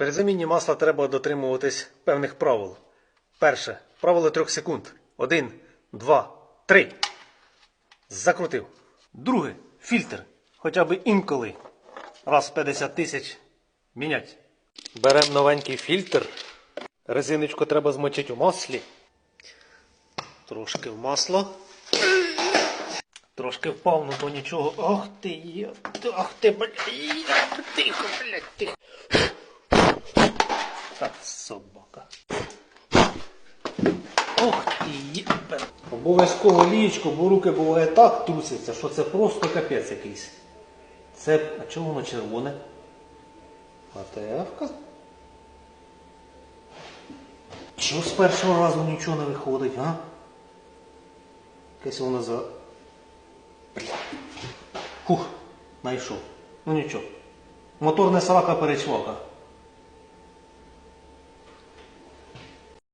При заміні масла треба дотримуватись певних правил. Перше. Правило трьох секунд. Один, два, три. Закрутив. Друге. Фільтр. Хоча б інколи. Раз в 50 тисяч мінять. Беремо новенький фільтр. Резиночку треба змочити у маслі. Трошки в масло. Трошки впав, ну то нічого. Ох ти. Ох ти, блядь. Тихо, блядь, тихо. Так, собака. Ох ти єпер. Обов'язково лієчко, бо руки буває так трусяться, що це просто капець якийсь. Це. А чого воно червоне? АТФ-ка? Чого з першого разу нічого не виходить, а? Якесь воно за. Бля. Фух, знайшов. Ну нічого. Мотор не срака перечвака.